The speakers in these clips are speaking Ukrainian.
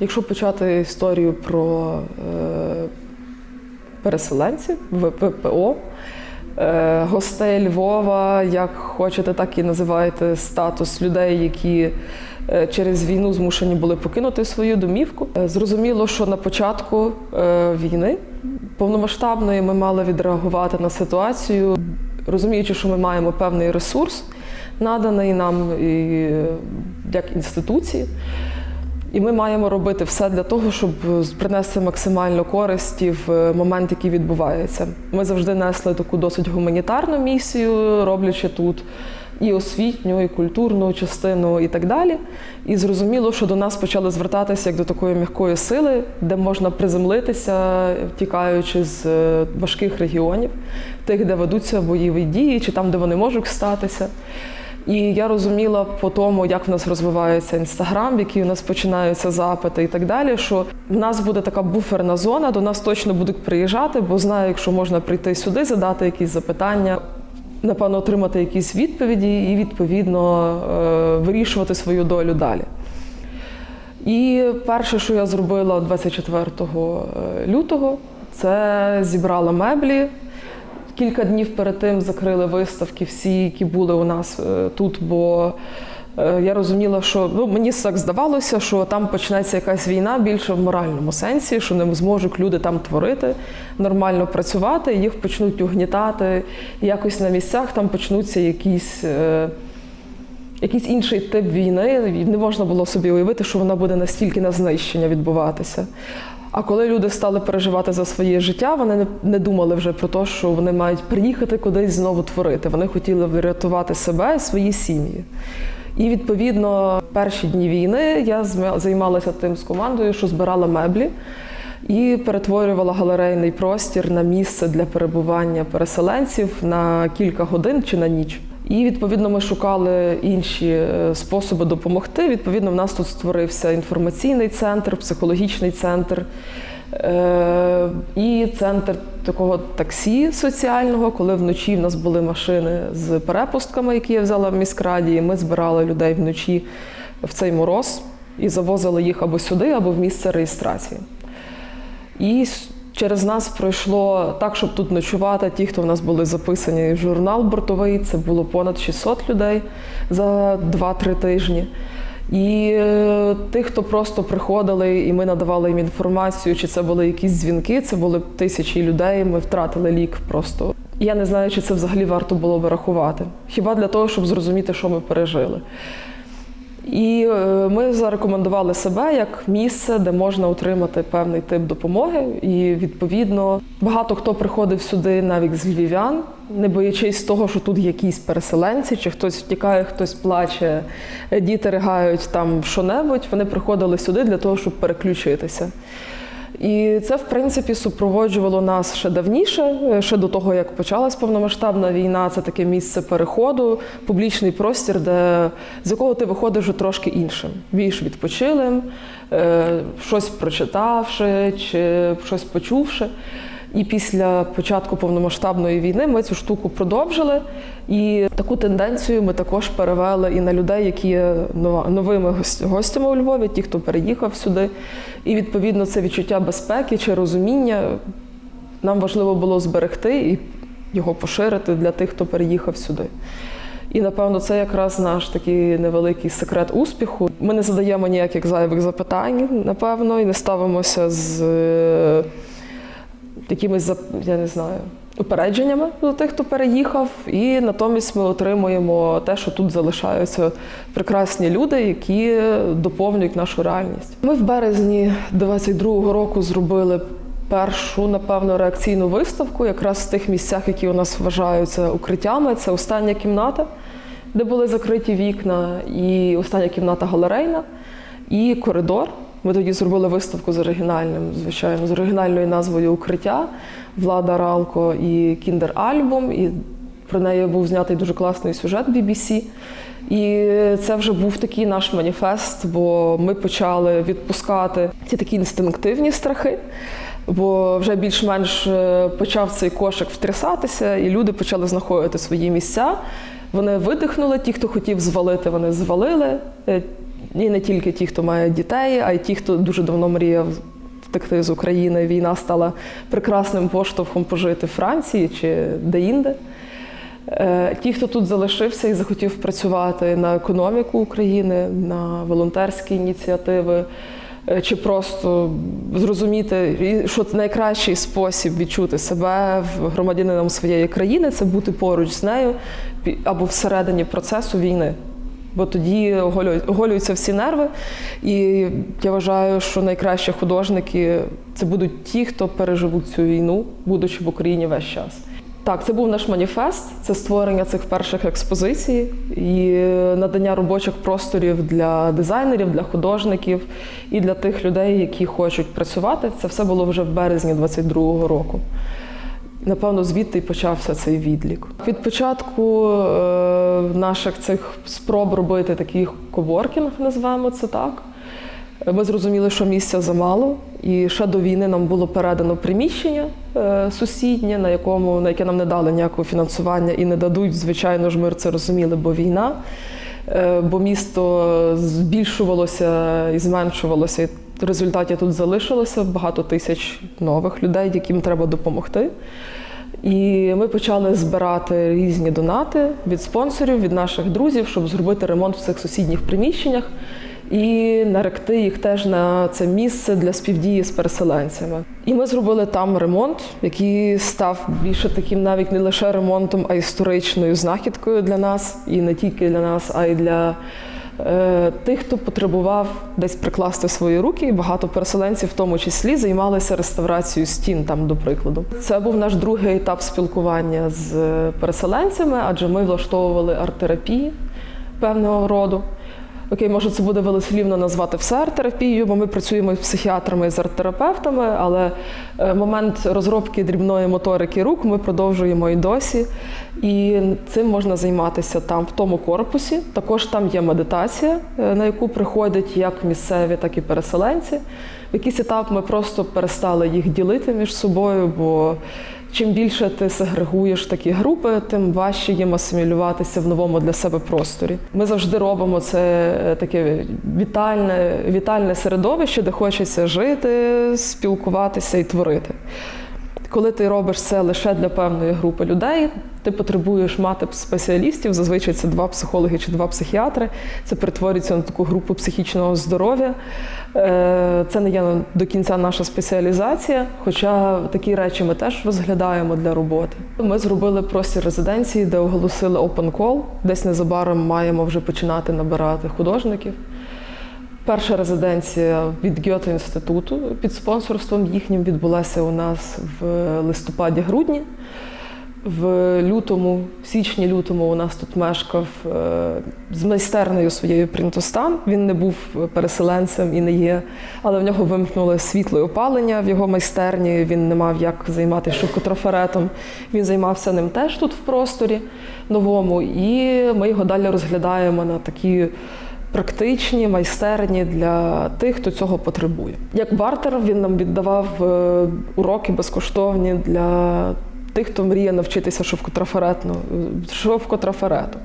Якщо почати історію про е, переселенців, ВПО, е, гостей Львова, як хочете, так і називаєте статус людей, які е, через війну змушені були покинути свою домівку. Е, Зрозуміло, що на початку е, війни повномасштабної ми мали відреагувати на ситуацію, розуміючи, що ми маємо певний ресурс, наданий нам і, е, як інституції. І ми маємо робити все для того, щоб принести максимально користі в е, момент, який відбувається. Ми завжди несли таку досить гуманітарну місію, роблячи тут і освітню, і культурну частину, і так далі. І зрозуміло, що до нас почали звертатися як до такої м'якої сили, де можна приземлитися, втікаючи з е, важких регіонів, тих, де ведуться бойові дії, чи там, де вони можуть статися. І я розуміла по тому, як в нас розвивається інстаграм, які у нас починаються запити і так далі. Що в нас буде така буферна зона, до нас точно будуть приїжджати, бо знаю, якщо можна прийти сюди, задати якісь запитання, напевно, отримати якісь відповіді і відповідно е, вирішувати свою долю далі. І перше, що я зробила 24 лютого, це зібрала меблі. Кілька днів перед тим закрили виставки, всі, які були у нас е, тут, бо е, я розуміла, що ну, мені так здавалося, що там почнеться якась війна більше в моральному сенсі, що не зможуть люди там творити, нормально працювати, їх почнуть угнітати, якось на місцях там почнуться якісь. е, Якийсь інший тип війни, не можна було собі уявити, що вона буде настільки на знищення відбуватися. А коли люди стали переживати за своє життя, вони не, думали вже про те, що вони мають приїхати кудись знову творити. Вони хотіли врятувати себе і свої сім'ї. І відповідно, перші дні війни я займалася тим з командою, що збирала меблі і перетворювала галерейний простір на місце для перебування переселенців на кілька годин чи на ніч. І відповідно ми шукали інші е, способи допомогти. Відповідно, в нас тут створився інформаційний центр, психологічний центр е, і центр такого таксі соціального, коли вночі в нас були машини з перепустками, які я взяла в міськраді. і Ми збирали людей вночі в цей мороз і завозили їх або сюди, або в місце реєстрації. І через нас пройшло так, щоб тут ночувати. Ті, хто в нас були записані в журнал бортовий, це було понад 600 людей за 2-3 тижні. І е, тих, хто просто приходили, і ми надавали їм інформацію, чи це були якісь дзвінки, це були тисячі людей. Ми втратили лік просто. Я не знаю, чи це взагалі варто було би рахувати. Хіба для того, щоб зрозуміти, що ми пережили. І е, ми зарекомендували себе як місце, де можна отримати певний тип допомоги. І відповідно багато хто приходив сюди навіть з львів'ян, не боячись того, що тут якісь переселенці, чи хтось втікає, хтось плаче, діти ригають там що-небудь. Вони приходили сюди для того, щоб переключитися. І це, в принципі, супроводжувало нас ще давніше, е, ще до того, як почалась повномасштабна війна. Це таке місце переходу, публічний простір, де, з якого ти виходиш вже трошки іншим, більш відпочилим, е, щось прочитавши чи щось почувши. І після початку повномасштабної війни ми цю штуку продовжили. І таку тенденцію ми також перевели і на людей, які є новими гостями у Львові, ті, хто переїхав сюди. І відповідно це відчуття безпеки чи розуміння нам важливо було зберегти і його поширити для тих, хто переїхав сюди. І напевно це якраз наш такий невеликий секрет успіху. Ми не задаємо ніяких зайвих запитань, напевно, і не ставимося з е, якимись я не знаю. Упередженнями до тих, хто переїхав, і натомість ми отримуємо те, що тут залишаються прекрасні люди, які доповнюють нашу реальність. Ми в березні 22-го року зробили першу, напевно, реакційну виставку, якраз в тих місцях, які у нас вважаються укриттями. Це остання кімната, де були закриті вікна, і остання кімната галерейна, і коридор. Ми тоді зробили виставку з оригінальним, звичайно, з оригінальною назвою Укриття Влада Ралко і Кіндер Альбом. І про неї був знятий дуже класний сюжет BBC. І це вже був такий наш маніфест, бо ми почали відпускати ці такі інстинктивні страхи. Бо вже більш-менш е, почав цей кошик втрясатися, і люди почали знаходити свої місця. Вони видихнули, ті, хто хотів звалити, вони звалили. І не тільки ті, хто має дітей, а й ті, хто дуже давно мріяв втекти з України. Війна стала прекрасним поштовхом пожити в Франції чи де-інде. Е, Ті, хто тут залишився і захотів працювати на економіку України, на волонтерські ініціативи, е, чи просто зрозуміти, що найкращий спосіб відчути себе громадянином своєї країни це бути поруч з нею або всередині процесу війни. Бо тоді оголюють- оголюються всі нерви. І я вважаю, що найкращі художники це будуть ті, хто переживуть цю війну, будучи в Україні весь час. Так, це був наш маніфест, це створення цих перших експозицій і надання робочих просторів для дизайнерів, для художників і для тих людей, які хочуть працювати. Це все було вже в березні 22-го року. Напевно, звідти й почався цей відлік. Від початку е, наших цих спроб робити такий коворкінг, називаємо це так. Ми зрозуміли, що місця замало, і ще до війни нам було передано приміщення е, сусіднє, на якому на яке нам не дали ніякого фінансування і не дадуть. Звичайно ж, ми це розуміли, бо війна. Е, Бо місто збільшувалося і зменшувалося. В результаті тут залишилося багато тисяч нових людей, яким треба допомогти. І ми почали збирати різні донати від спонсорів, від наших друзів, щоб зробити ремонт в цих сусідніх приміщеннях і наректи їх теж на це місце для співдії з переселенцями. І ми зробили там ремонт, який став більше таким навіть не лише ремонтом, а історичною знахідкою для нас, і не тільки для нас, а й для тих, хто потребував десь прикласти свої руки. І багато переселенців, в тому числі, займалися реставрацією стін, там, до прикладу. Це був наш другий етап спілкування з переселенцями, адже ми влаштовували арт-терапії певного роду. Окей, може, це буде велослівно назвати все арт-терапією, бо ми працюємо з психіатрами і з арт-терапевтами, але е, момент розробки дрібної моторики рук ми продовжуємо і досі. І цим можна займатися там, в тому корпусі. Також там є медитація, е, на яку приходять як місцеві, так і переселенці. В якийсь етап ми просто перестали їх ділити між собою, бо чим більше ти сегрегуєш такі групи, тим важче їм асимілюватися в новому для себе просторі. Ми завжди робимо це е, таке вітальне, вітальне середовище, де хочеться жити, спілкуватися і творити. Коли ти робиш це лише для певної групи людей, ти потребуєш мати спеціалістів. Зазвичай це два психологи чи два психіатри. Це перетворюється на таку групу психічного здоров'я. Е, Це не є до кінця наша спеціалізація, хоча такі речі ми теж розглядаємо для роботи. Ми зробили простір резиденції, де оголосили open call. Десь незабаром маємо вже починати набирати художників. Перша резиденція від Гьоте інституту під спонсорством їхнім відбулася у нас в листопаді-грудні. В лютому, січні-лютому у нас тут мешкав е, з майстернею своєю Принтостан. Він не був переселенцем і не є, але в нього вимкнули світло і опалення в його майстерні. Він не мав як займатися шовкотрафаретом. Він займався ним теж тут в просторі новому, і ми його далі розглядаємо на такі практичні, майстерні для тих, хто цього потребує. Як бартер він нам віддавав е, уроки безкоштовні для тих, хто мріє навчитися шовкотрафаретну, шовкотрафарету.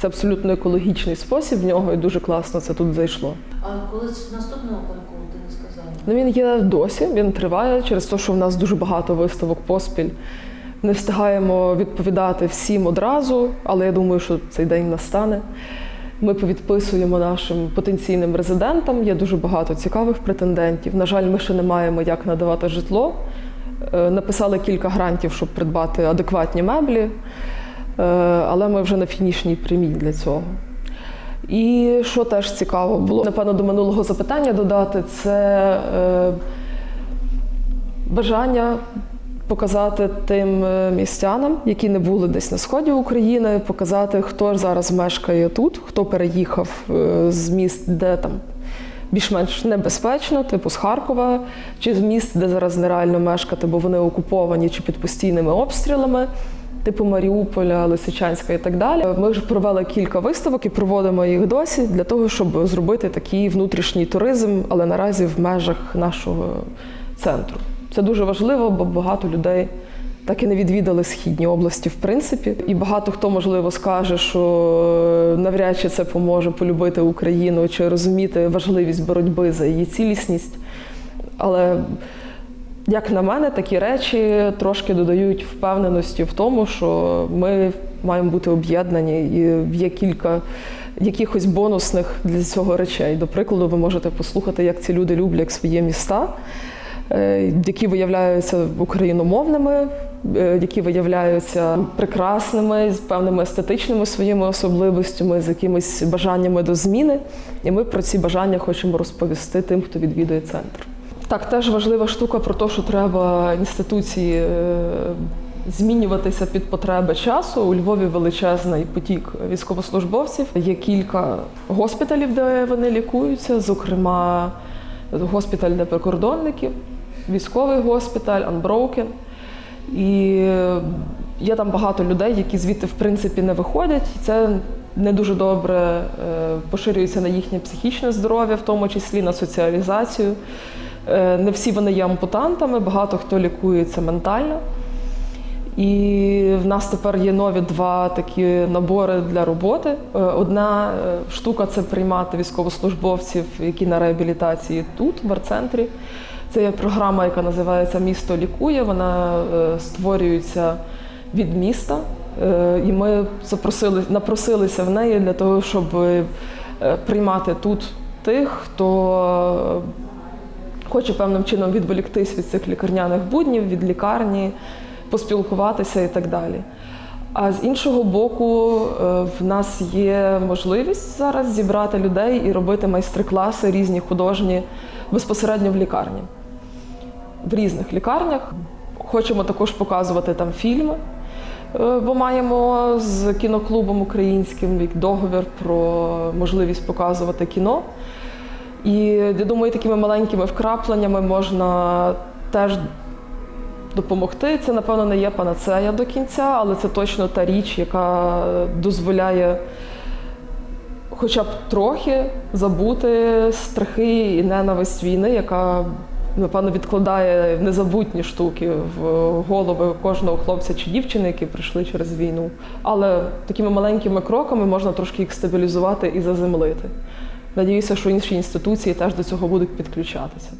Це абсолютно екологічний спосіб в нього і дуже класно це тут зайшло. А коли з наступного конкурсу ти не сказала? Ну він є досі, він триває через те, що в нас дуже багато виставок поспіль. Не встигаємо відповідати всім одразу, але я думаю, що цей день настане. Ми повідписуємо нашим потенційним резидентам. Є дуже багато цікавих претендентів. На жаль, ми ще не маємо як надавати житло. Е, Написали кілька грантів, щоб придбати адекватні меблі, Е, але ми вже на фінішній прямій для цього. І що теж цікаво було, напевно, до минулого запитання додати, це е, бажання показати тим е, містянам, які не були десь на сході України, показати, хто зараз мешкає тут, хто переїхав е, з міст, де там більш-менш небезпечно, типу з Харкова, чи з міст, де зараз нереально мешкати, бо вони окуповані чи під постійними обстрілами. Типу Маріуполя, Лисичанська і так далі. Ми вже провели кілька виставок і проводимо їх досі для того, щоб зробити такий внутрішній туризм, але наразі в межах нашого центру. Це дуже важливо, бо багато людей так і не відвідали східні області, в принципі. І багато хто, можливо, скаже, що навряд чи це поможе полюбити Україну чи розуміти важливість боротьби за її цілісність. Але як на мене, такі речі трошки додають впевненості в тому, що ми маємо бути об'єднані, і є кілька якихось бонусних для цього речей. До прикладу, ви можете послухати, як ці люди люблять свої міста, е, які виявляються україномовними, е, які виявляються прекрасними, з певними естетичними своїми особливостями, з якимись бажаннями до зміни. І ми про ці бажання хочемо розповісти тим, хто відвідує центр. Так, теж важлива штука про те, що треба інституції е, змінюватися під потреби часу. У Львові величезний потік військовослужбовців. Є кілька госпіталів, де вони лікуються, зокрема, госпіталь для прикордонників, військовий госпіталь, Unbroken. І е, є там багато людей, які звідти в принципі не виходять. Це не дуже добре е, поширюється на їхнє психічне здоров'я, в тому числі на соціалізацію. Е, Не всі вони є ампутантами, багато хто лікується ментально. І в нас тепер є нові два такі набори для роботи. Одна штука це приймати військовослужбовців, які на реабілітації тут, в арцентрі. Це є програма, яка називається Місто лікує. Вона е, створюється від міста. Е, І ми запросили, напросилися в неї для того, щоб е, приймати тут тих, хто хоче певним чином відволіктись від цих лікарняних буднів, від лікарні, поспілкуватися і так далі. А з іншого боку, в нас є можливість зараз зібрати людей і робити майстер-класи різні художні безпосередньо в лікарні. В різних лікарнях. Хочемо також показувати там фільми, е, бо маємо з кіноклубом українським договір про можливість показувати кіно. І я думаю, такими маленькими вкрапленнями можна теж допомогти. Це, напевно, не є панацея до кінця, але це точно та річ, яка дозволяє хоча б трохи забути страхи і ненависть війни, яка, напевно, відкладає незабутні штуки в голови кожного хлопця чи дівчини, які прийшли через війну. Але такими маленькими кроками можна трошки їх стабілізувати і заземлити. Надіюся, що інші інституції теж до цього будуть підключатися.